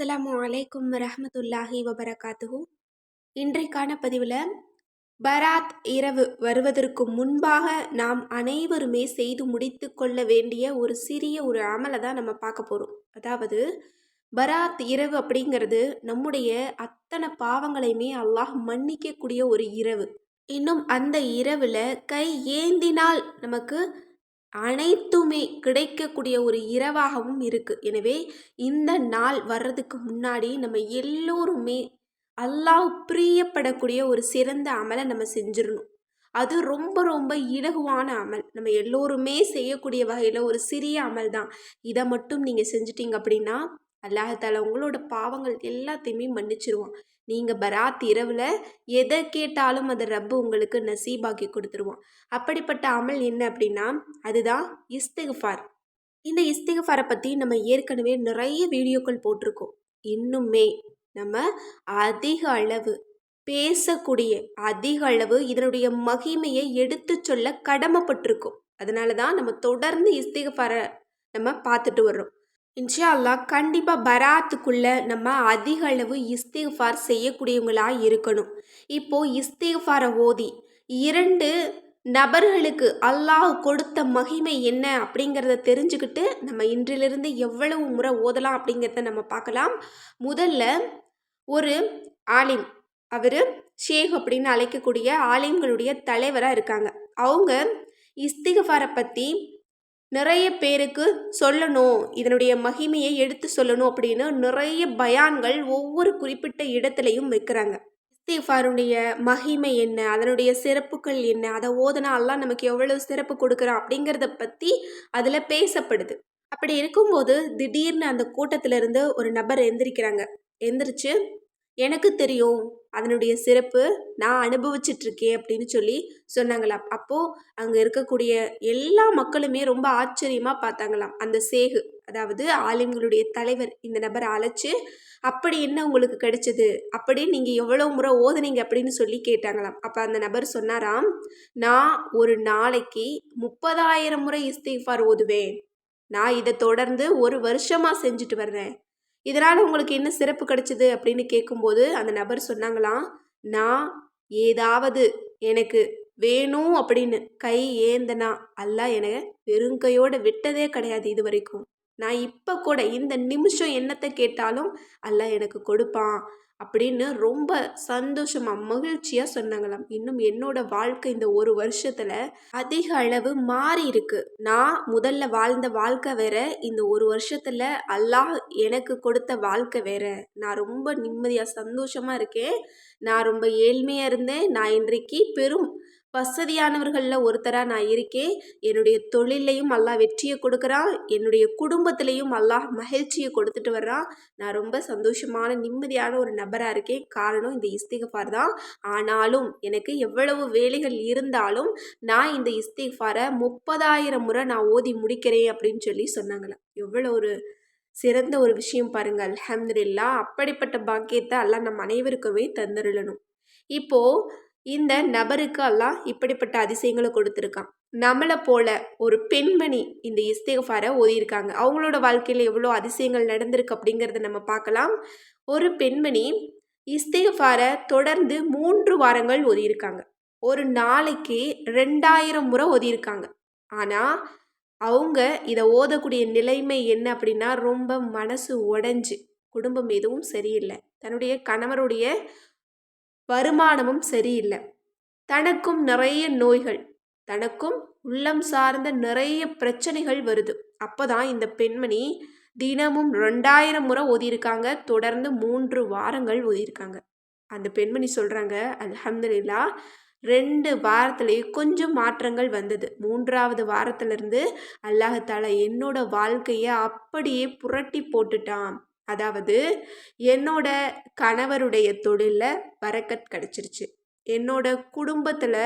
அஸ்லாம் அலைக்கும் ரஹமத்துல்லாஹி வபரகாத்துஹு. இன்றைக்கான பதிவில் பராத் இரவு வருவதற்கு முன்பாக நாம் அனைவருமே செய்து முடித்து கொள்ள வேண்டிய ஒரு சிறிய ஒரு அமலை தான் நம்ம பார்க்க போகிறோம் அதாவது பராத் இரவு அப்படிங்கிறது நம்முடைய அத்தனை பாவங்களையுமே அல்லாஹ் மன்னிக்கக்கூடிய ஒரு இரவு. இன்னும் அந்த இரவில் கை ஏந்தினால் நமக்கு அனைத்துமே கிடைக்கக்கூடிய ஒரு இரவாகவும் இருக்குது எனவே இந்த நாள் வர்றதுக்கு முன்னாடி நம்ம எல்லோருமே அல்லாஹ் பிரியப்படக்கூடிய ஒரு சிறந்த அமலை நம்ம செஞ்சிடணும். அது ரொம்ப ரொம்ப இலகுவான அமல். நம்ம எல்லோருமே செய்யக்கூடிய வகையில் ஒரு சிறிய அமல் தான் இதை மட்டும் நீங்கள் செஞ்சிட்டிங்க அப்படின்னா அல்லாஹால உங்களோட பாவங்கள் எல்லாத்தையுமே மன்னிச்சிருவான். நீங்கள் பராத் இரவில் எதை கேட்டாலும் அதை ரப்பு உங்களுக்கு நசீபாக்கி கொடுத்துருவான். அப்படிப்பட்ட அமல் என்ன அப்படின்னா அதுதான் இஸ்திகுஃபார். இந்த இஸ்திகுஃபாரை பற்றி நம்ம ஏற்கனவே நிறைய வீடியோக்கள் போட்டிருக்கோம். இன்னுமே நம்ம அதிக அளவு பேசக்கூடிய அதிக அளவு இதனுடைய மகிமையை எடுத்து சொல்ல கடமைப்பட்டிருக்கோம். அதனால தான் நம்ம தொடர்ந்து இஸ்திகஃபாரை நம்ம பார்த்துட்டு வர்றோம். இன்ஷா அல்லாஹ் கண்டிப்பாக பராத்துக்குள்ளே நம்ம அதிக அளவு இஸ்திஃபார் செய்யக்கூடியவங்களாக இருக்கணும். இப்போது இஸ்திஃபாரை ஓதி இரண்டு நபர்களுக்கு அல்லாஹ் கொடுத்த மகிமை என்ன அப்படிங்கிறத தெரிஞ்சுக்கிட்டு நம்ம இன்றிலிருந்து எவ்வளவு முறை ஓதலாம் அப்படிங்கிறத நம்ம பார்க்கலாம். முதல்ல ஒரு ஆலிம் அவர் ஷேக் அப்படின்னு அழைக்கக்கூடிய ஆலிம்களுடைய தலைவராக இருக்காங்க. அவங்க இஸ்திகஃபாரை பற்றி நிறைய பேருக்கு சொல்லணும் இதனுடைய மகிமையை எடுத்து சொல்லணும் அப்படின்னு நிறைய பயான்கள் ஒவ்வொரு குறிப்பிட்ட இடத்துலையும் வைக்கிறாங்க. இஸ்திஃபாருடைய மகிமை என்ன? அதனுடைய சிறப்புகள் என்ன? அதை ஓதனா எல்லாம் நமக்கு எவ்வளவு சிறப்பு கொடுக்குறோம் அப்படிங்கிறத பற்றி அதில் பேசப்படுது. அப்படி இருக்கும்போது திடீர்னு அந்த கூட்டத்திலிருந்து ஒரு நபர் எந்திரிக்கிறாங்க. எந்திரிச்சு எனக்கு தெரியும். அதனுடைய சிறப்பு நான் அனுபவிச்சிட்ருக்கேன் அப்படின்னு சொல்லி சொன்னாங்களாம் அப்போது அங்கே இருக்கக்கூடிய எல்லா மக்களுமே ரொம்ப ஆச்சரியமாக பார்த்தாங்களாம். அந்த சேகு அதாவது ஆலிம்களுடைய தலைவர் இந்த நபரை அழைச்சி அப்படி என்ன உங்களுக்கு கிடைச்சது? அப்படி நீங்கள் எவ்வளோ முறை ஓதுனீங்க? அப்படின்னு சொல்லி கேட்டாங்களாம். அப்போ அந்த நபர் சொன்னாராம் நான் ஒரு நாளைக்கு முப்பதாயிரம் முறை இஸ்திஃபார் ஓதுவேன். நான் இதை தொடர்ந்து ஒரு வருஷமாக செஞ்சுட்டு வர்றேன். இதனால் உங்களுக்கு என்ன சிறப்பு கிடைச்சிது அப்படின்னு கேட்கும்போது அந்த நபர் சொன்னாங்களாம் நான் ஏதாவது எனக்கு வேணும் அப்படின்னு கை ஏந்தனா அல்ல என வெறுங்கையோடு விட்டதே கிடையாது இது வரைக்கும். நான் இப்போ கூட இந்த நிமிஷம் என்னத்தை கேட்டாலும் அல்ல எனக்கு கொடுப்பான். அப்படின்னு ரொம்ப சந்தோஷமாக மகிழ்ச்சியாக சொன்னாங்களாம். இன்னும் என்னோட வாழ்க்கை இந்த ஒரு வருஷத்தில் அதிக அளவு மாறி இருக்கு. நான் முதல்ல வாழ்ந்த வாழ்க்கை வேற இந்த ஒரு வருஷத்தில் அல்லாஹ் எனக்கு கொடுத்த வாழ்க்கை வேற. நான் ரொம்ப நிம்மதியாக சந்தோஷமாக இருக்கேன். நான் ரொம்ப ஏழ்மையாக இருந்தேன். நான் இன்றைக்கு பெரும் வசதியானவர்களில் ஒருத்தராக நான் இருக்கேன். என்னுடைய தொழிலையும் அல்லா வெற்றியை கொடுக்குறான். என்னுடைய குடும்பத்திலையும் அல்லாஹ் மகிழ்ச்சியை கொடுத்துட்டு வர்றான். நான் ரொம்ப சந்தோஷமான நிம்மதியான ஒரு நபராக இருக்கேன். காரணம் இந்த இஸ்திகஃபார் தான். ஆனாலும் எனக்கு எவ்வளவு வேலைகள் இருந்தாலும் நான் இந்த இஸ்திகஃபாரை முப்பதாயிரம் முறை நான் ஓதி முடிக்கிறேன் அப்படின்னு சொல்லி சொன்னாங்களாம். எவ்வளோ ஒரு சிறந்த ஒரு விஷயம் பாருங்கள் அஹமதுல்லா அப்படிப்பட்ட பாக்கியத்தை எல்லாம் நம் அனைவருக்குமே தந்துருளணும். இப்போது இந்த நபருக்கு எல்லாம் இப்படிப்பட்ட அதிசயங்களை கொடுத்துருக்கான். நம்மளை போல ஒரு பெண்மணி இந்த இஸ்திகஃபாரை ஓதியிருக்காங்க. அவங்களோட வாழ்க்கையில் எவ்வளோ அதிசயங்கள் நடந்திருக்கு அப்படிங்கிறத நம்ம பார்க்கலாம். ஒரு பெண்மணி இஸ்திகஃபாரை தொடர்ந்து மூன்று வாரங்கள் ஓதியிருக்காங்க. ஒரு நாளைக்கு ரெண்டாயிரம் முறை ஓதியிருக்காங்க. ஆனால் அவங்க இதை ஓதக்கூடிய நிலைமை என்ன அப்படின்னா ரொம்ப மனசு உடஞ்சி குடும்பம் எதுவும் சரியில்லை. தன்னுடைய கணவருடைய வருமானமும் சரியில்லை. தனக்கும் நிறைய நோய்கள் தனக்கும் உள்ளம் சார்ந்த நிறைய பிரச்சனைகள் வருது. அப்போ தான் இந்த பெண்மணி தினமும் ரெண்டாயிரம் முறை ஓதியிருக்காங்க. தொடர்ந்து மூன்று வாரங்கள் ஓதியிருக்காங்க. அந்த பெண்மணி சொல்கிறாங்க அலமதுல்லா ரெண்டு வாரத்துலேயே கொஞ்சம் மாற்றங்கள் வந்தது. மூன்றாவது வாரத்திலிருந்து அல்லாஹால என்னோட வாழ்க்கையை அப்படியே புரட்டி போட்டுட்டான். அதாவது என்னோட கணவருடைய தொழிலில் வரக்கத் கிடச்சிருச்சு. என்னோட குடும்பத்தில்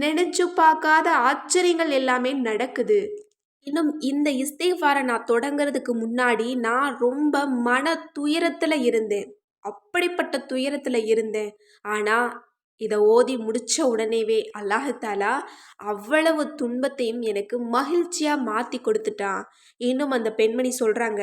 நினச்சி பார்க்காத ஆச்சரியங்கள் எல்லாமே நடக்குது. இன்னும் இந்த இஸ்தேஃபாரை நான் தொடங்கிறதுக்கு முன்னாடி நான் ரொம்ப மன துயரத்தில் இருந்தேன். அப்படிப்பட்ட துயரத்தில் இருந்தேன். ஆனால் இதை ஓதி முடித்த உடனேவே அல்லாஹாலா அவ்வளவு துன்பத்தையும் எனக்கு மகிழ்ச்சியாக மாற்றி கொடுத்துட்டான். இன்னும் அந்த பெண்மணி சொல்கிறாங்க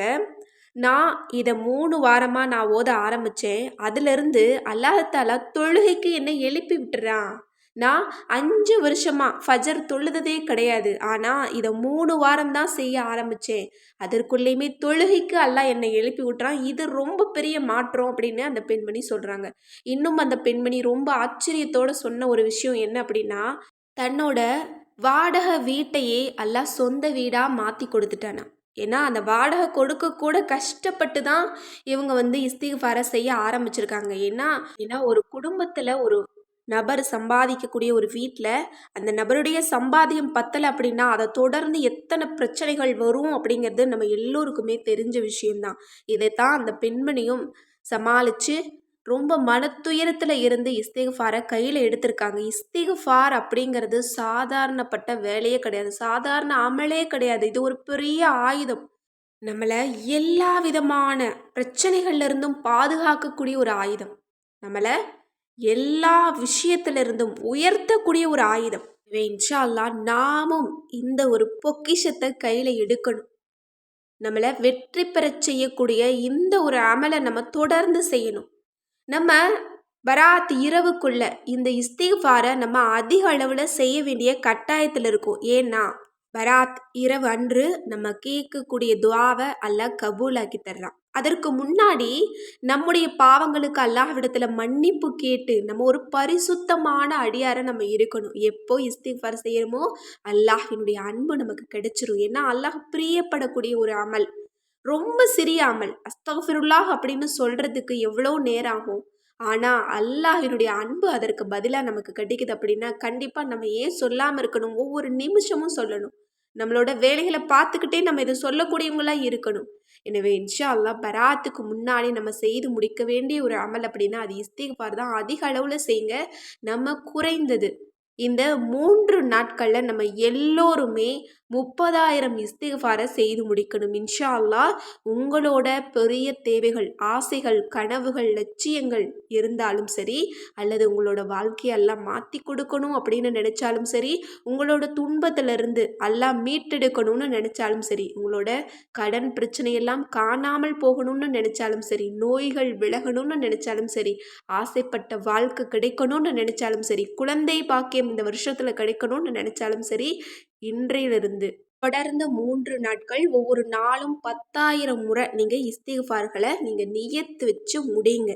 நான் இதை மூணு வாரமாக நான் ஓத ஆரம்பித்தேன் அதிலிருந்து அல்லாஹாலா தொழுகைக்கு என்னை எழுப்பி விட்டுறான். நான் அஞ்சு வருஷமாக ஃபஜர் தொழுததே கிடையாது. ஆனால் இதை மூணு வாரம் தான் செய்ய ஆரம்பித்தேன் அதற்குள்ளேயுமே தொழுகைக்கு அல்லாஹ் என்னை எழுப்பி விட்டுறான். இது ரொம்ப பெரிய மாற்றம் அப்படின்னு அந்த பெண்மணி சொல்கிறாங்க இன்னும் அந்த பெண்மணி ரொம்ப ஆச்சரியத்தோடு சொன்ன ஒரு விஷயம் என்ன அப்படின்னா தன்னோட வாடகை வீட்டையே அல்லாஹ் சொந்த வீடாக மாற்றி கொடுத்துட்டானா. ஏன்னா அந்த வாடகை கொடுக்க கூட கஷ்டப்பட்டு தான் இவங்க வந்து இஸ்திஃபாரை செய்ய ஆரம்பிச்சிருக்காங்க. ஏன்னா ஏன்னா ஒரு குடும்பத்தில் ஒரு நபர் சம்பாதிக்கக்கூடிய ஒரு வீட்டில் அந்த நபருடைய சம்பாதியம் பத்தலை அப்படின்னா அதை தொடர்ந்து எத்தனை பிரச்சனைகள் வரும் அப்படிங்கிறது நம்ம எல்லோருக்குமே தெரிஞ்ச விஷயம்தான். இதைத்தான் அந்த பெண்மணியும் சமாளித்து ரொம்ப மனத்துயரத்தில் இருந்து இஸ்திகுஃபாரை கையில் எடுத்திருக்காங்க. இஸ்திகுஃபார் அப்படிங்கிறது சாதாரணப்பட்ட வேலையே கிடையாது. சாதாரண அமலே கிடையாது. இது ஒரு பெரிய ஆயுதம். நம்மளை எல்லா விதமான பிரச்சனைகள்லேருந்தும் பாதுகாக்கக்கூடிய ஒரு ஆயுதம். நம்மளை எல்லா விஷயத்திலிருந்தும் உயர்த்தக்கூடிய ஒரு ஆயுதம். இன்ஷா அல்லா நாமும் இந்த ஒரு பொக்கிஷத்தை கையில் எடுக்கணும். நம்மளை வெற்றி பெறச் செய்யக்கூடிய இந்த ஒரு அமலை நம்ம தொடர்ந்து செய்யணும். நம்ம பராத் இரவுக்குள்ள இந்த இஸ்திஃபாரை நம்ம அதிக அளவில் செய்ய வேண்டிய கட்டாயத்தில் இருக்கும். ஏன்னா பராத் இரவு அன்று நம்ம கேட்கக்கூடிய துவாவை அல்ல கபூலாக்கி தர்றான். அதற்கு முன்னாடி நம்முடைய பாவங்களுக்கு அல்லாஹ்விடத்தில் மன்னிப்பு கேட்டு நம்ம ஒரு பரிசுத்தமான அடியாரை நம்ம இருக்கணும். எப்போ இஸ்திஃபார் செய்யணுமோ அல்லாஹினுடைய அன்பு நமக்கு கிடைச்சிரும். ஏன்னா அல்லாஹ் பிரியப்படக்கூடிய ஒரு அமல். ரொம்ப சிறிய அமல் அஸ்தஃபிருல்லாஹ் அப்படின்னு சொல்கிறதுக்கு எவ்வளோ நேரம் ஆகும் ஆனால் அல்லாஹினுடைய அன்பு அதற்கு பதிலாக நமக்கு கிடைக்குது அப்படின்னா கண்டிப்பாக நம்ம ஏன் சொல்லாமல் இருக்கணும்? ஒவ்வொரு நிமிஷமும் சொல்லணும். நம்மளோட வேலைகளை பார்த்துக்கிட்டே நம்ம இதை சொல்லக்கூடியவங்களாக இருக்கணும். எனவே இன்ஷா அல்லா பராத்துக்கு முன்னாடி நம்ம செய்து முடிக்க வேண்டிய ஒரு அமல் அப்படின்னா அது இஸ்திகார் தான். அதிக அளவில் செய்யுங்க நம்ம குறைந்தது இந்த மூன்று நாட்களில் நம்ம எல்லோருமே முப்பதாயிரம் இஸ்திகாரை செய்து முடிக்கணும். இன்ஷா அல்லா உங்களோட பெரிய தேவைகள் ஆசைகள் கனவுகள் லட்சியங்கள் இருந்தாலும் சரி அல்லது உங்களோட வாழ்க்கையெல்லாம் மாற்றி கொடுக்கணும் அப்படின்னு நினச்சாலும் சரி உங்களோட துன்பத்திலிருந்து எல்லாம் மீட்டெடுக்கணும்னு நினச்சாலும் சரி உங்களோட கடன் பிரச்சனையெல்லாம் காணாமல் போகணும்னு நினச்சாலும் சரி நோய்கள் விலகணும்னு நினச்சாலும் சரி ஆசைப்பட்ட வாழ்க்கை கிடைக்கணும்னு நினச்சாலும் சரி குழந்தை பாக்கியம் இந்த வருஷத்தில் கிடைக்கணும்னு நினச்சாலும் சரி இன்றையிலிருந்து தொடர்ந்து மூன்று நாட்கள் ஒவ்வொரு நாளும் பத்தாயிரம் முறை நீங்கள் இஸ்திஃபார்களை நீங்கள் நியத்து வச்சு முடிங்க.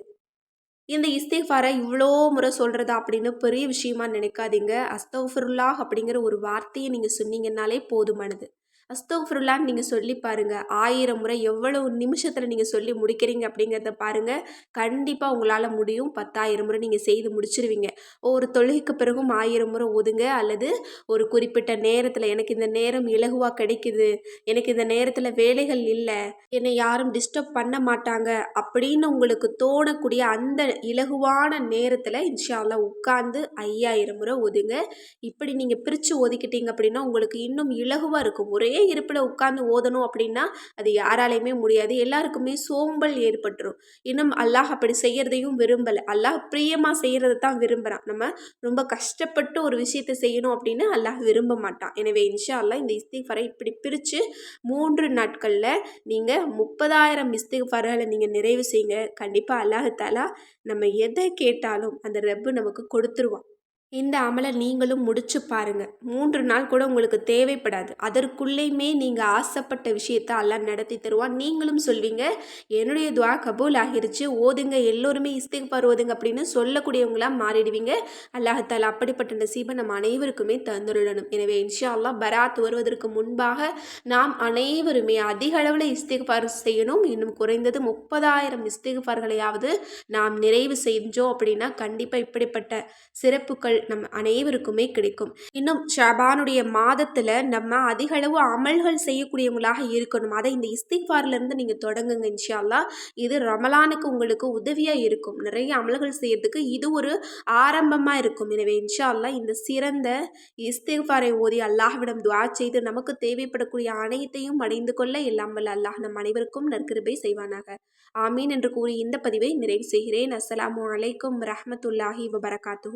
இந்த இஸ்திகாரை இவ்வளோ முறை சொல்கிறதா அப்படின்னு பெரிய விஷயமா நினைக்காதீங்க. அஸ்தோஃபருல்லாஹ் அப்படிங்கிற ஒரு வார்த்தையை நீங்கள் சொன்னீங்கன்னாலே போதுமானது. அஸ்தோஃபுல்லான்னு நீங்கள் சொல்லி பாருங்கள் ஆயிரம் முறை எவ்வளவு நிமிஷத்தில் நீங்கள் சொல்லி முடிக்கிறீங்க அப்படிங்கிறத பாருங்கள் கண்டிப்பாக உங்களால் முடியும். பத்தாயிரம் முறை நீங்கள் செய்து முடிச்சிருவீங்க. ஒரு தொழுகைக்கு பிறகும் ஆயிரம் முறை ஒதுங்க அல்லது ஒரு குறிப்பிட்ட நேரத்தில் எனக்கு இந்த நேரம் இலகுவாக கிடைக்குது. எனக்கு இந்த நேரத்தில் வேலைகள் இல்லை. என்னை யாரும் டிஸ்டர்ப் பண்ண மாட்டாங்க. அப்படின்னு உங்களுக்கு தோணக்கூடிய அந்த இலகுவான நேரத்தில் இன்ஷால்லா உட்காந்து ஐயாயிரம் முறை ஒதுங்க. இப்படி நீங்கள் பிரித்து ஒதுக்கிட்டீங்க அப்படின்னா உங்களுக்கு இன்னும் இலகுவாக இருக்கும். ஒரே இருப்பில் உட்காந்து ஓதணும் அப்படின்னா அது யாராலையுமே முடியாது. எல்லாருக்குமே சோம்பல் ஏற்பட்டுரும். இன்னும் அல்லாஹ் அப்படி செய்கிறதையும் விரும்பலை. அல்லாஹ் பிரியமாக செய்கிறத தான் விரும்புகிறான் நம்ம ரொம்ப கஷ்டப்பட்டு ஒரு விஷயத்தை செய்யணும் அப்படின்னு அல்லாஹ் விரும்ப மாட்டான். எனவே இன்ஷா அல்லாஹ் இந்த இஸ்திஃபரை இப்படி பிரித்து மூன்று நாட்களில் நீங்கள் முப்பதாயிரம் இஸ்திஃபர்களை நீங்கள் நிறைவு செய்யுங்க. கண்டிப்பாக அல்லாஹாலா நம்ம எதை கேட்டாலும் அந்த ரப்பு நமக்கு கொடுத்துருவான். இந்த அமலை நீங்களும் முடிச்சு பாருங்கள் மூன்று நாள் கூட உங்களுக்கு தேவைப்படாது. அதற்குள்ளேயுமே நீங்கள் ஆசைப்பட்ட விஷயத்த எல்லாம் நடத்தி தருவான். நீங்களும் சொல்வீங்க என்னுடைய துவா கபூல் ஆகிருச்சு ஓதுங்க எல்லோருமே இஸ்திக்பார் ஓதுங்க அப்படின்னு சொல்லக்கூடியவங்களாக மாறிடுவீங்க. அல்லாஹத்தால் அப்படிப்பட்ட நசீபை நம்ம அனைவருக்குமே தந்துடணும். எனவே இன்ஷா அல்லா பராத் வருவதற்கு முன்பாக நாம் அனைவருமே அதிக அளவில் இஸ்திக்பார் செய்யணும். இன்னும் குறைந்தது முப்பதாயிரம் இஸ்திக்பார்களையாவது நாம் நிறைவு செஞ்சோம் அப்படின்னா கண்டிப்பாக இப்படிப்பட்ட சிறப்புகள் நம்ம அனைவருக்குமே கிடைக்கும். இன்னும் ஷபானுடைய மாதத்தில் நம்ம அதிக அளவு அமல்கள் செய்யக்கூடியவங்களாக இருக்கணும். அதை இந்த இஸ்திஃபார்லேருந்து நீங்கள் தொடங்குங்க இன்ஷால்லா இது ரமலானுக்கு உங்களுக்கு உதவியாக இருக்கும். நிறைய அமல்கள் செய்யறதுக்கு இது ஒரு ஆரம்பமாக இருக்கும். எனவே இன்ஷால்லா இந்த சிறந்த இஸ்திஃபாரை ஓதி அல்லாஹ்விடம் துவா செய்து நமக்கு தேவைப்படக்கூடிய அனைத்தையும் அடைந்து கொள்ள எல்லாம் வல்ல அல்லாஹ் நம் அனைவருக்கும் நற்கிருபை செய்வானாக. ஆமீன் என்று கூறி இந்த பதிவை நிறைவு செய்கிறேன். அஸ்லாம் வலைக்கம் ரஹமத்துல்லாஹி வபரகாத்து